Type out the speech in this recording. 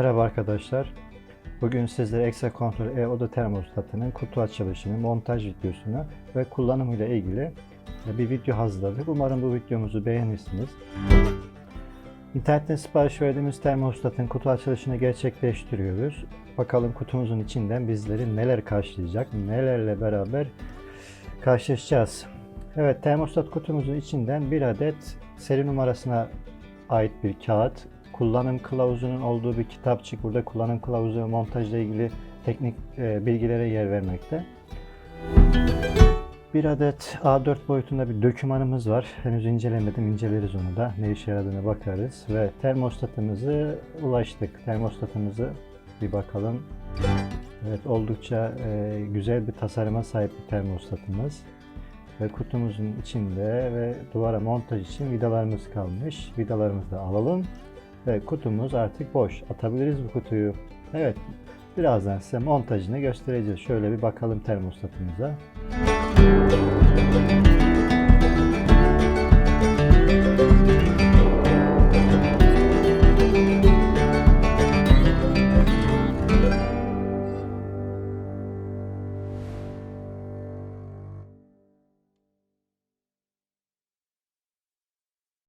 Merhaba arkadaşlar. Bugün sizlere Exa Kontrol E oda termostatının kutu açılışını, montaj videosunu ve kullanımıyla ilgili bir video hazırladık. Umarım bu videomuzu beğenirsiniz. İnternetten sipariş verdiğimiz termostatın kutu açılışını gerçekleştiriyoruz. Bakalım kutumuzun içinden bizleri neler karşılayacak, nelerle beraber karşılaşacağız. Evet, termostat kutumuzun içinden bir adet seri numarasına ait bir kağıt, kullanım kılavuzunun olduğu bir kitapçık. Burada kullanım kılavuzu ve montajla ilgili teknik e, bilgilere yer vermekte. Bir adet A4 boyutunda bir dokümanımız var. Henüz incelemedim, inceleriz onu da. Ne işe yaradığına bakarız. Ve termostatımızı ulaştık. Termostatımızı bir bakalım. Evet, oldukça e, güzel bir tasarıma sahip bir termostatımız. Ve kutumuzun içinde ve duvara montaj için vidalarımız kalmış. Vidalarımızı da alalım. Ve kutumuz artık boş. Atabiliriz bu kutuyu. Evet, birazdan size montajını göstereceğiz. Şöyle bir bakalım termostatımıza.